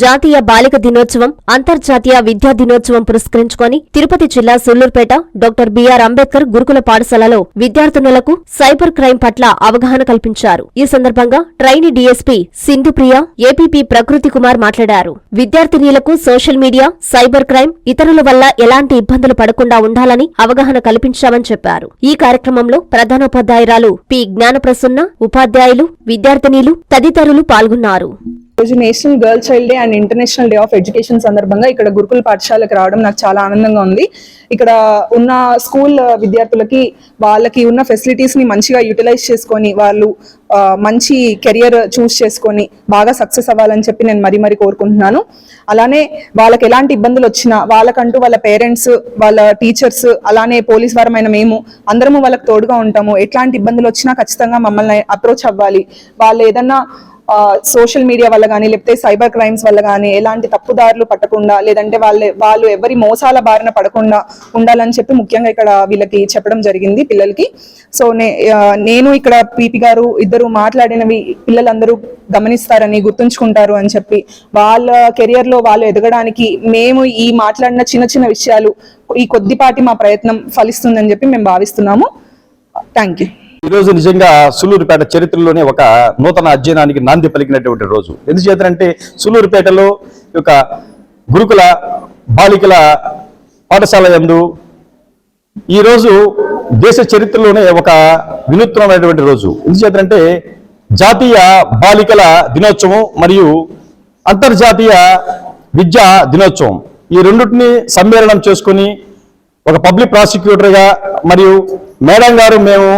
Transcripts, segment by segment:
జాతీయ బాలిక దినోత్సవం అంతర్జాతీయ విద్యా దినోత్సవం పురస్కరించుకొని తిరుపతి జిల్లా సుళ్ళూరుపేట డాక్టర్ బిఆర్ అంబేద్కర్ గురుకుల పాఠశాలలో విద్యార్థినులకు సైబర్ క్రైమ్ పట్ల అవగాహన కల్పించారు. ఈ సందర్భంగా ట్రైనీ డీఎస్పీ సింధుప్రియ ఏపీపీ ప్రకృతి కుమార్ మాట్లాడారు. విద్యార్థినీలకు సోషల్ మీడియా సైబర్ క్రైమ్ ఇతరుల వల్ల ఎలాంటి ఇబ్బందులు పడకుండా ఉండాలని అవగాహన కల్పించామని చెప్పారు. ఈ కార్యక్రమంలో ప్రధానోపాధ్యాయురాలు పి. జ్ఞానప్రసన్న ఉపాధ్యాయులు విద్యార్థినీలు తదితరులు పాల్గొన్నారు. రోజు national girl child day and international day of education సందర్భంగా ఇక్కడ గురుకుల పాఠశాలకు రావడం నాకు చాలా ఆనందంగా ఉంది. ఇక్కడ ఉన్న స్కూల్ విద్యార్థులకి వాళ్ళకి ఉన్న ఫెసిలిటీస్ని మంచిగా యూటిలైజ్ చేసుకొని వాళ్ళు మంచి కెరియర్ చూస్ చేసుకొని బాగా సక్సెస్ అవ్వాలని చెప్పి నేను మరీ మరీ కోరుకుంటున్నాను. అలానే వాళ్ళకి ఎలాంటి ఇబ్బందులు వచ్చినా వాళ్ళకంటూ వాళ్ళ పేరెంట్స్ వాళ్ళ టీచర్స్ అలానే పోలీస్ వారమైన మేము అందరము వాళ్ళకి తోడుగా ఉంటాము. ఎట్లాంటి ఇబ్బందులు వచ్చినా ఖచ్చితంగా మమ్మల్ని అప్రోచ్ అవ్వాలి. వాళ్ళు ఏదన్నా సోషల్ మీడియా వల్ల కానీ లేకపోతే సైబర్ క్రైమ్స్ వల్ల కానీ ఎలాంటి తప్పుదారులు పట్టకుండా లేదంటే వాళ్ళ వాళ్ళు ఎవరి మోసాల బారిన పడకుండా ఉండాలని చెప్పి ముఖ్యంగా ఇక్కడ వీళ్ళకి చెప్పడం జరిగింది పిల్లలకి. సో నే నేను ఇక్కడ పీపీ గారు ఇద్దరు మాట్లాడినవి పిల్లలందరూ గమనిస్తారని గుర్తుంచుకుంటారు అని చెప్పి వాళ్ళ కెరియర్లో వాళ్ళు ఎదగడానికి మేము ఈ మాట్లాడిన చిన్న చిన్న విషయాలు ఈ కొద్దిపాటి మా ప్రయత్నం ఫలిస్తుందని చెప్పి మేము భావిస్తున్నాము. థ్యాంక్ యూ ఈరోజు నిజంగా సులూరుపేట చరిత్రలోనే ఒక నూతన అధ్యయనానికి నాంది పలికినటువంటి రోజు. ఎందుచేతనంటే సులూరుపేటలో ఒక యొక్క గురుకుల బాలికల పాఠశాల ఎందు ఈరోజు దేశ చరిత్రలోనే ఒక వినూత్నమైనటువంటి రోజు. ఎందుచేతంటే జాతీయ బాలికల దినోత్సవం మరియు అంతర్జాతీయ విద్యా దినోత్సవం. ఈ రెండింటిని సమ్మేళనం చేసుకొని ఒక పబ్లిక్ ప్రాసిక్యూటర్గా మరియు మేడం గారు మేము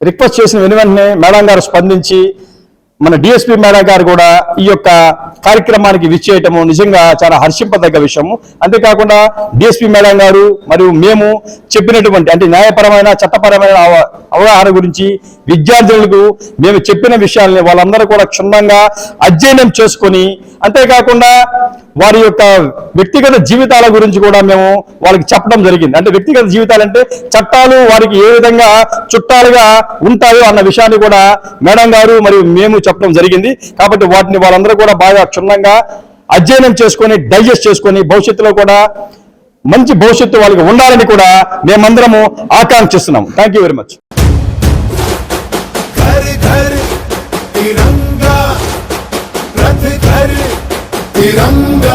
రిక్వెస్ట్ చేసిన వెను వెంటనే మేడం గారు స్పందించి మన డిఎస్పీ మేడం గారు కూడా ఈ యొక్క కార్యక్రమానికి విచ్చేయటము నిజంగా చాలా హర్షింపదగ్గ విషయము. అంతేకాకుండా డిఎస్పీ మేడం గారు మరియు మేము చెప్పినటువంటి అంటే న్యాయపరమైన చట్టపరమైన అవ- అవగాహన గురించి విద్యార్థులకు మేము చెప్పిన విషయాల్ని వాళ్ళందరూ కూడా క్షుణ్ణంగా అధ్యయనం చేసుకొని అంతేకాకుండా వారి యొక్క వ్యక్తిగత జీవితాల గురించి కూడా మేము వాళ్ళకి చెప్పడం జరిగింది. అంటే వ్యక్తిగత జీవితాలు అంటే చట్టాలు వారికి ఏ విధంగా చుట్టాలుగా ఉంటాయో అన్న విషయాన్ని కూడా మేడం గారు మరియు మేము చెప్పడం జరిగింది. కాబట్టి వాటిని వాళ్ళందరూ కూడా బాగా క్షుణ్ణంగా అధ్యయనం చేసుకొని డైజెస్ట్ చేసుకొని భవిష్యత్తులో కూడా మంచి భవిష్యత్తు వాళ్ళకి ఉండాలని కూడా మేమందరము ఆకాంక్షిస్తున్నాం. Thank you very much Tiranga.